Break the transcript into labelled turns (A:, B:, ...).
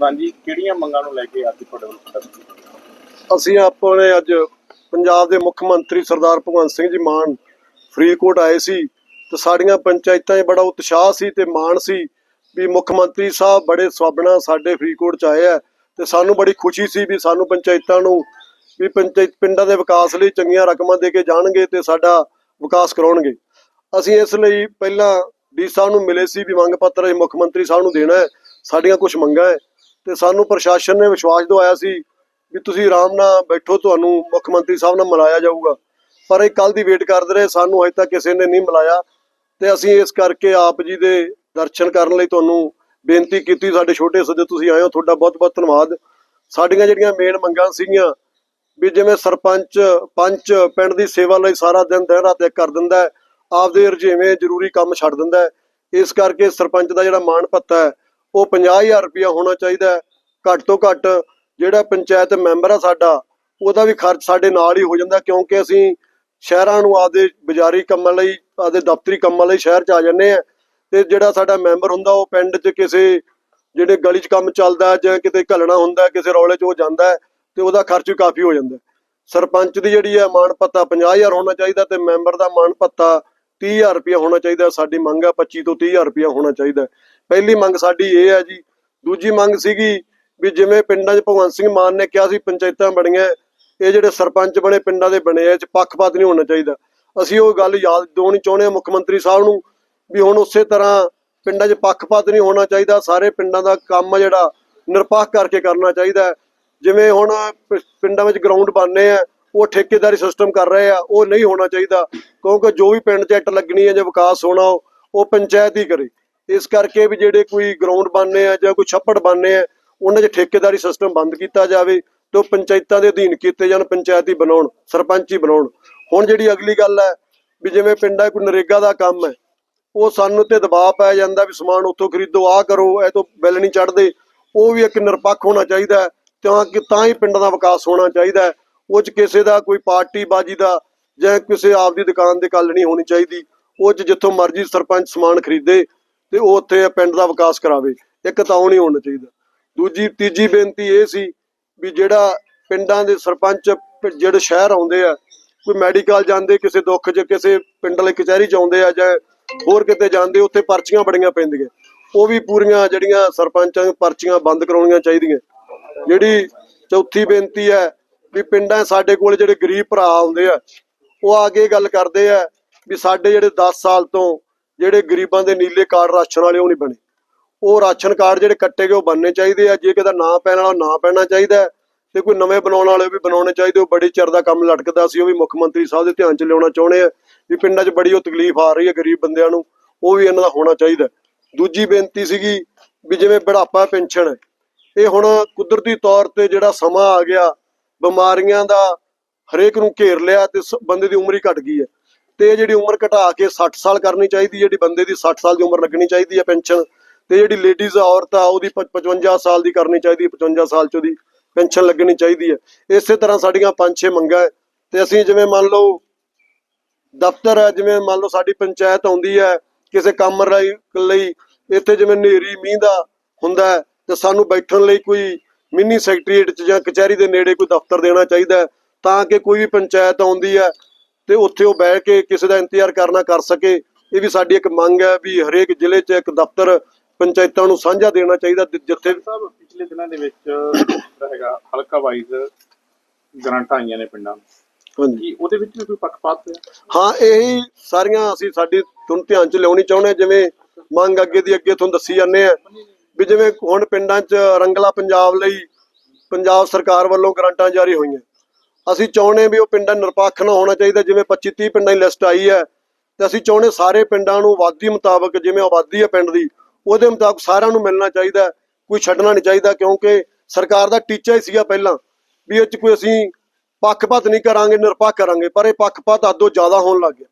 A: ਪ੍ਰਧਾਨ ਜੀ ਕਿਹੜੀਆਂ ਮੰਗਾਂ ਨੂੰ ਲੈ ਕੇ ਅੱਜ ਤੁਹਾਡੇ ਵੱਲੋਂ ਪ੍ਰਦਰਸ਼ਨ
B: ਅਸੀਂ ਆਪਣੇ ਅੱਜ ਪੰਜਾਬ ਦੇ ਮੁੱਖ ਮੰਤਰੀ ਸਰਦਾਰ ਭਗਵੰਤ ਸਿੰਘ ਜੀ ਮਾਨ ਫਰੀਦਕੋਟ ਆਏ ਸੀ ਤੇ ਸਾਡੀਆਂ ਪੰਚਾਇਤਾਂ 'ਚ ਬੜਾ ਉਤਸ਼ਾਹ ਸੀ ਤੇ ਮਾਣ ਸੀ ਵੀ ਮੁੱਖ ਮੰਤਰੀ ਸਾਹਿਬ ਬੜੇ ਸਵਾਬਣਾ ਸਾਡੇ ਫਰੀਦਕੋਟ 'ਚ ਆਏ ਆ ਤੇ ਸਾਨੂੰ ਬੜੀ ਖੁਸ਼ੀ ਸੀ ਵੀ ਸਾਨੂੰ ਪੰਚਾਇਤਾਂ ਨੂੰ ਵੀ ਪੰਚਾਇਤ ਪਿੰਡਾਂ ਦੇ ਵਿਕਾਸ ਲਈ ਚੰਗੀਆਂ ਰਕਮਾਂ ਦੇ ਕੇ ਜਾਣਗੇ ਤੇ ਸਾਡਾ ਵਿਕਾਸ ਕਰਾਉਣਗੇ। ਅਸੀਂ ਇਸ ਲਈ ਪਹਿਲਾਂ ਡੀ ਸਾਹਿਬ ਨੂੰ ਮਿਲੇ ਸੀ ਵੀ ਮੰਗ ਪੱਤਰ ਅਸੀਂ ਮੁੱਖ ਮੰਤਰੀ ਸਾਹਿਬ ਨੂੰ ਦੇਣਾ ਹੈ, ਸਾਡੀਆਂ ਕੁਝ ਮੰਗਾਂ ਹੈ। ਤੇ ਸਾਨੂੰ ਪ੍ਰਸ਼ਾਸਨ ਨੇ ਵਿਸ਼ਵਾਸ ਦਿਵਾਇਆ ਸੀ ਵੀ ਤੁਸੀਂ ਆਰਾਮ ਨਾਲ ਬੈਠੋ, ਤੁਹਾਨੂੰ ਮੁੱਖ ਮੰਤਰੀ ਸਾਹਿਬ ਨਾਲ ਮਿਲਾਇਆ ਜਾਊਗਾ। ਪਰ ਇਹ ਕੱਲ ਦੀ ਵੇਟ ਕਰਦੇ ਰਹੇ, ਸਾਨੂੰ ਅਜੇ ਤੱਕ ਕਿਸੇ ਨੇ ਨਹੀਂ ਮਿਲਾਇਆ ਤੇ ਅਸੀਂ ਇਸ ਕਰਕੇ ਆਪ ਜੀ ਦੇ ਦਰਸ਼ਨ ਕਰਨ ਲਈ ਤੁਹਾਨੂੰ ਬੇਨਤੀ ਕੀਤੀ, ਸਾਡੇ ਛੋਟੇ ਸੱਜੇ ਤੁਸੀਂ ਆਏ ਹੋ, ਤੁਹਾਡਾ ਬਹੁਤ ਬਹੁਤ ਧੰਨਵਾਦ। ਸਾਡੀਆਂ ਜਿਹੜੀਆਂ ਮੇਨ ਮੰਗਾਂ ਸੀਗੀਆਂ, ਵੀ ਜਿਵੇਂ ਸਰਪੰਚ, ਪੰਚ ਪਿੰਡ ਦੀ ਸੇਵਾ ਲਈ ਸਾਰਾ ਦਿਨ ਦਿਨ ਰਾਤ ਇੱਕ ਕਰ ਦਿੰਦਾ ਆਪਦੇ ਰੁਝੇਵੇਂ ਜ਼ਰੂਰੀ ਕੰਮ ਛੱਡ ਦਿੰਦਾ ਹੈ, ਇਸ ਕਰਕੇ ਸਰਪੰਚ ਦਾ ਜਿਹੜਾ ਮਾਣ ਭੱਤਾ ਹੈ ਉਹ 50000 ਰੁਪਇਆ ਹੋਣਾ ਚਾਹੀਦਾ ਹੈ, ਘੱਟ ਤੋਂ ਘੱਟ ਜਿਹੜਾ ਪੰਚਾਇਤ ਮੈਂਬਰ ਆ ਸਾਡਾ, ਉਹਦਾ ਵੀ ਖਰਚ ਸਾਡੇ ਨਾਲ ਹੀ ਹੋ ਜਾਂਦਾ ਕਿਉਂਕਿ ਅਸੀਂ ਸ਼ਹਿਰਾਂ ਨੂੰ ਆਪਦੇ ਬਾਜ਼ਾਰੀ ਕੰਮਾਂ ਲਈ ਆਦੇ ਦਫ਼ਤਰੀ ਕੰਮਾਂ ਲਈ ਸ਼ਹਿਰ 'ਚ ਆ ਜਾਂਦੇ ਆ ਤੇ ਜਿਹੜਾ ਸਾਡਾ ਮੈਂਬਰ ਹੁੰਦਾ, ਉਹ ਪਿੰਡ 'ਚ ਕਿਸੇ ਜਿਹੜੇ ਗਲੀ 'ਚ ਕੰਮ ਚੱਲਦਾ ਜਾਂ ਕਿਤੇ ਘਲਣਾ ਹੁੰਦਾ ਕਿਸੇ ਰੌਲੇ 'ਚ ਉਹ ਜਾਂਦਾ ਹੈ ਤੇ ਉਹਦਾ ਖਰਚ ਵੀ ਕਾਫੀ ਹੋ ਜਾਂਦਾ ਸਰਪੰਚ ਦੀ ਜਿਹੜੀ ਹੈ ਮਾਣ ਪੱਤਾ 50000 ਹੋਣਾ ਚਾਹੀਦਾ ਤੇ ਮੈਂਬਰ ਦਾ ਮਾਣ ਪੱਤਾ 30000 ਰੁਪਇਆ ਹੋਣਾ ਚਾਹੀਦਾ, ਸਾਡੀ ਮੰਗ ਹੈ 25 ਤੋਂ 30000 ਰੁਪਇਆ ਹੋਣਾ ਚਾਹੀਦਾ ਪਹਿਲੀ ਮੰਗ ਸਾਡੀ ਇਹ ਹੈ ਜੀ। ਦੂਜੀ ਮੰਗ ਸੀਗੀ ਵੀ ਜਿਵੇਂ ਪਿੰਡਾਂ 'ਚ ਭਗਵੰਤ ਸਿੰਘ ਮਾਨ ਨੇ ਕਿਹਾ ਸੀ, ਪੰਚਾਇਤਾਂ ਬਣੀਆਂ, ਇਹ ਜਿਹੜੇ ਸਰਪੰਚ ਬਣੇ ਪਿੰਡਾਂ ਦੇ ਬਣੇ ਆ 'ਚ ਪੱਖਪਾਤ ਨਹੀਂ ਹੋਣਾ ਚਾਹੀਦਾ। ਅਸੀਂ ਉਹ ਗੱਲ ਯਾਦ ਦਿਵਾਉਣੀ ਚਾਹੁੰਦੇ ਹਾਂ ਮੁੱਖ ਮੰਤਰੀ ਸਾਹਿਬ ਨੂੰ ਵੀ ਹੁਣ ਉਸੇ ਤਰ੍ਹਾਂ ਪਿੰਡਾਂ 'ਚ ਪੱਖਪਾਤ ਨਹੀਂ ਹੋਣਾ ਚਾਹੀਦਾ, ਸਾਰੇ ਪਿੰਡਾਂ ਦਾ ਕੰਮ ਜਿਹੜਾ, ਨਿਰਪੱਖ ਕਰਕੇ ਕਰਨਾ ਚਾਹੀਦਾ ਜਿਵੇਂ ਹੁਣ ਪ- ਪਿੰਡਾਂ ਵਿੱਚ ਗਰਾਊਂਡ ਬਣਨੇ ਆ, ਉਹ ਠੇਕੇਦਾਰੀ ਸਿਸਟਮ ਕਰ ਰਹੇ ਆ, ਉਹ ਨਹੀਂ ਹੋਣਾ ਚਾਹੀਦਾ। ਕਿਉਂਕਿ ਜੋ ਵੀ ਪਿੰਡ 'ਚ ਇੱਟ ਲੱਗਣੀ ਹੈ ਜਾਂ ਵਿਕਾਸ ਹੋਣਾ ਉਹ ਪੰਚਾਇਤ ਹੀ ਕਰੇ। ਇਸ ਕਰਕੇ ਵੀ ਜਿਹੜੇ ਕੋਈ ਗਰਾਊਂਡ ਬਣਨੇ ਆ ਜਾਂ ਕੋਈ ਛੱਪੜ ਬਣਨੇ ਆ ਉਹਨਾਂ 'ਚ ਠੇਕੇਦਾਰੀ ਸਿਸਟਮ ਬੰਦ ਕੀਤਾ ਜਾਵੇ ਤੇ ਉਹ ਪੰਚਾਇਤਾਂ ਦੇ ਅਧੀਨ ਕੀਤੇ ਜਾਣ ਪੰਚਾਇਤ ਹੀ ਬਣਾਉਣ ਸਰਪੰਚ ਹੀ ਬਣਾਉਣ। ਹੁਣ ਜਿਹੜੀ ਅਗਲੀ ਗੱਲ ਹੈ ਵੀ ਜਿਵੇਂ ਪਿੰਡਾਂ ਕੋਈ ਨਰੇਗਾ ਦਾ ਕੰਮ ਹੈ ਉਹ ਸਾਨੂੰ ਤੇ ਦਬਾਅ ਪੈ ਜਾਂਦਾ ਵੀ ਸਮਾਨ ਉੱਥੋਂ ਖਰੀਦੋ ਆਹ ਕਰੋ ਇਹ ਤੋਂ ਬਿੱਲ ਨਹੀਂ ਚੜਦੇ ਉਹ ਵੀ ਇੱਕ ਨਿਰਪੱਖ ਹੋਣਾ ਚਾਹੀਦਾ ਹੈ, ਤਾਂ ਕਿ ਤਾਂ ਹੀ ਪਿੰਡਾਂ ਦਾ ਵਿਕਾਸ ਹੋਣਾ ਚਾਹੀਦਾ ਉਹ ਚ ਕਿਸੇ ਦਾ ਕੋਈ ਪਾਰਟੀ ਬਾਜੀ ਦਾ ਜਾਂ ਕਿਸੇ ਆਪ ਦੀ ਦੁਕਾਨ ਦੇ ਗੱਲ ਨਹੀਂ ਹੋਣੀ ਚਾਹੀਦੀ। ਉਹ ਚ ਜਿੱਥੋਂ ਮਰਜ਼ੀ ਸਰਪੰਚ ਸਮਾਨ ਖਰੀਦੇ ਤੇ ਉਹ ਉੱਥੇ ਪਿੰਡ ਦਾ ਵਿਕਾਸ ਕਰਾਵੇ, ਇੱਕ ਤਾਂ ਉਹ ਨਹੀਂ ਹੋਣਾ ਚਾਹੀਦਾ। ਦੂਜੀ, ਤੀਜੀ ਬੇਨਤੀ ਇਹ ਸੀ ਵੀ ਜਿਹੜਾ ਪਿੰਡਾਂ ਦੇ ਸਰਪੰਚ ਜਿਹੜੇ ਸ਼ਹਿਰ ਆਉਂਦੇ ਆ, ਕੋਈ ਮੈਡੀਕਲ ਜਾਂਦੇ, ਕਿਸੇ ਦੁੱਖ 'ਚ, ਕਿਸੇ ਪਿੰਡ ਵਾਲੇ ਕਚਹਿਰੀ 'ਚ ਆਉਂਦੇ ਆ ਜਾਂ ਹੋਰ ਕਿਤੇ ਜਾਂਦੇ, ਉੱਥੇ ਪਰਚੀਆਂ ਬੜੀਆਂ ਪੈਂਦੀਆਂ। ਉਹ ਵੀ ਪੂਰੀਆਂ ਜਿਹੜੀਆਂ ਸਰਪੰਚਾਂ ਦੀਆਂ ਪਰਚੀਆਂ ਬੰਦ ਕਰਾਉਣੀਆਂ ਚਾਹੀਦੀਆਂ। ਜਿਹੜੀ ਚੌਥੀ ਬੇਨਤੀ ਹੈ ਵੀ ਪਿੰਡਾਂ ਸਾਡੇ ਕੋਲ ਜਿਹੜੇ ਗਰੀਬ ਭਰਾ ਆਉਂਦੇ ਆ, ਉਹ ਆ ਕੇ ਗੱਲ ਕਰਦੇ ਆ ਵੀ ਸਾਡੇ ਜਿਹੜੇ 10 ਸਾਲ ਤੋਂ ਜਿਹੜੇ ਗਰੀਬਾਂ ਦੇ ਨੀਲੇ ਕਾਰਡ ਰਾਸ਼ਨ ਵਾਲੇ ਉਹ ਨਹੀਂ ਬਣੇ। ਉਹ ਰਾਸ਼ਨ ਕਾਰਡ ਜਿਹੜੇ ਕੱਟੇ ਗਏ, ਉਹ ਬਣਨੇ ਚਾਹੀਦੇ ਆ। ਜੇ ਕਿਤੇ ਨਾਂ ਪੈਣ ਵਾਲਾ ਉਹ ਪੈਣਾ ਚਾਹੀਦਾ ਤੇ ਕੋਈ ਨਵੇਂ ਬਣਾਉਣ ਵਾਲੇ ਵੀ ਬਣਾਉਣੇ ਚਾਹੀਦੇ। ਉਹ ਬੜੀ ਚਿਰ ਦਾ ਕੰਮ ਲਟਕਦਾ ਸੀ। ਉਹ ਵੀ ਮੁੱਖ ਮੰਤਰੀ ਸਾਹਿਬ ਦੇ ਧਿਆਨ 'ਚ ਲਿਆਉਣਾ ਚਾਹੁੰਦੇ ਆ ਵੀ ਪਿੰਡਾਂ 'ਚ ਬੜੀ ਉਹ ਤਕਲੀਫ ਆ ਰਹੀ ਹੈ ਗਰੀਬ ਬੰਦਿਆਂ ਨੂੰ। ਉਹ ਵੀ ਇਹਨਾਂ ਦਾ ਹੋਣਾ ਚਾਹੀਦਾ ਦੂਜੀ ਬੇਨਤੀ ਸੀਗੀ ਵੀ ਜਿਵੇਂ ਬੁਢਾਪਾ ਪੈਨਸ਼ਨ ਹੈ ਇਹ ਹੁਣ ਕੁਦਰਤੀ ਤੌਰ ਤੇ ਜਿਹੜਾ ਸਮਾਂ ਆ ਗਿਆ, ਬਿਮਾਰੀਆਂ ਦਾ ਹਰੇਕ ਨੂੰ ਘੇਰ ਲਿਆ ਤੇ ਬੰਦੇ ਦੀ ਉਮਰ ਹੀ ਘਟ ਗਈ ਹੈ। ਤੇ ਇਹ ਜਿਹੜੀ ਉਮਰ ਘਟਾ ਕੇ 60 ਸਾਲ ਕਰਨੀ ਚਾਹੀਦੀ ਜਿਹੜੀ ਬੰਦੇ ਦੀ 60 ਸਾਲ ਦੀ ਉਮਰ ਲੱਗਣੀ ਚਾਹੀਦੀ ਹੈ ਪੈਨਸ਼ਨ ਤੇ ਜਿਹੜੀ ਲੇਡੀਜ਼ ਔਰਤ ਆ ਉਹਦੀ ਪ- 55 ਸਾਲ ਦੀ ਕਰਨੀ ਚਾਹੀਦੀ ਹੈ 55 ਸਾਲ ਚ ਉਹਦੀ ਪੈਨਸ਼ਨ ਲੱਗਣੀ ਚਾਹੀਦੀ ਹੈ। ਇਸੇ ਤਰ੍ਹਾਂ ਸਾਡੀਆਂ ਪੰਜ ਛੇ ਮੰਗਾਂ ਤੇ ਅਸੀਂ ਜਿਵੇਂ ਮੰਨ ਲਓ ਦਫ਼ਤਰ ਹੈ ਜਿਵੇਂ ਮੰਨ ਲਓ ਸਾਡੀ ਪੰਚਾਇਤ ਆਉਂਦੀ ਹੈ ਕਿਸੇ ਕੰਮ ਲਈ ਲਈ ਇੱਥੇ ਜਿਵੇਂ ਨੇਰੀ ਮੀਂਹ ਦਾ ਹੁੰਦਾ ਹੈ ਤੇ ਸਾਨੂੰ ਬੈਠਣ ਲਈ ਕੋਈ ਮਿੰਨੀ ਸੈਕਟਰੀਏਟ ਚ ਜਾਂ ਕਚਹਿਰੀ ਦੇ ਨੇੜੇ ਕੋਈ ਦਫ਼ਤਰ ਦੇਣਾ ਚਾਹੀਦਾ ਹੈ, ਤਾਂ ਕਿ ਕੋਈ ਵੀ ਪੰਚਾਇਤ ਆਉਂਦੀ ਹੈ ਤੇ ਉੱਥੇ ਉਹ ਬਹਿ ਕੇ ਕਿਸੇ ਦਾ ਇੰਤਜ਼ਾਰ ਕਰਨਾ ਕਰ ਸਕੇ। ਇਹ ਵੀ ਸਾਡੀ ਇੱਕ ਮੰਗ ਹੈ ਵੀ ਹਰੇਕ ਜ਼ਿਲ੍ਹੇ 'ਚ ਇੱਕ ਦਫ਼ਤਰ ਪੰਚਾਇਤਾਂ ਨੂੰ ਸਾਂਝਾ ਦੇਣਾ ਚਾਹੀਦਾ ਜਿੱਥੇ
A: ਸਾਹਿਬ ਪਿਛਲੇ ਦਿਨਾਂ ਦੇ ਵਿੱਚ ਹੈਗਾ ਹਲਕਾ ਵਾਈਜ਼ ਗਰੰਟਾਂ ਆਈਆਂ ਨੇ ਪਿੰਡਾਂ ਨੂੰ।
B: ਹਾਂਜੀ।
A: ਉਹਦੇ ਵਿੱਚ ਵੀ ਕੋਈ ਪੱਖਪਾਤ
B: ਹਾਂ ਇਹੀ ਸਾਰੀਆਂ ਅਸੀਂ ਸਾਡੀ ਤੁਹਾਨੂੰ ਧਿਆਨ 'ਚ ਲਿਆਉਣੀ ਚਾਹੁੰਦੇ ਹਾਂ, ਜਿਵੇਂ ਮੰਗ ਅੱਗੇ ਦੀ ਅੱਗੇ ਤੁਹਾਨੂੰ ਦੱਸੀ ਜਾਂਦੇ ਆ ਵੀ ਜਿਵੇਂ ਹੁਣ ਪਿੰਡਾਂ 'ਚ ਰੰਗਲਾ ਪੰਜਾਬ ਲਈ ਪੰਜਾਬ ਸਰਕਾਰ ਵੱਲੋਂ ਗ੍ਰਾਂਟਾਂ ਜਾਰੀ ਹੋਈਆਂ। ਅਸੀਂ ਚਾਹੁੰਦੇ ਵੀ ਉਹ ਪਿੰਡਾਂ ਨਿਰਪੱਖ ਨਾ ਹੋਣਾ ਚਾਹੀਦਾ, ਜਿਵੇਂ 25 30 ਪਿੰਡਾਂ ਦੀ ਲਿਸਟ ਆਈ ਹੈ, ਤੇ ਅਸੀਂ ਚਾਹੁੰਦੇ ਸਾਰੇ ਪਿੰਡਾਂ ਨੂੰ ਆਬਾਦੀ ਮੁਤਾਬਕ ਜਿਵੇਂ ਆਬਾਦੀ ਹੈ ਪਿੰਡ ਦੀ, ਉਹਦੇ ਮੁਤਾਬਕ ਸਾਰਿਆਂ ਨੂੰ ਮਿਲਣਾ ਚਾਹੀਦਾ, ਕੋਈ ਛੱਡਣਾ ਨਹੀਂ ਚਾਹੀਦਾ, ਕਿਉਂਕਿ ਸਰਕਾਰ ਦਾ ਟੀਚਾ ਹੀ ਸੀਗਾ ਪਹਿਲਾਂ, ਵੀ ਇਹ 'ਚ ਕੋਈ ਅਸੀਂ ਪੱਖਪਾਤ ਨਹੀਂ ਕਰਾਂਗੇ, ਨਿਰਪੱਖ ਕਰਾਂਗੇ, ਪਰ ਇਹ ਪੱਖਪਾਤ ਅੱਦੋਂ ਜ਼ਿਆਦਾ ਹੋਣ ਲੱਗ ਗਿਆ।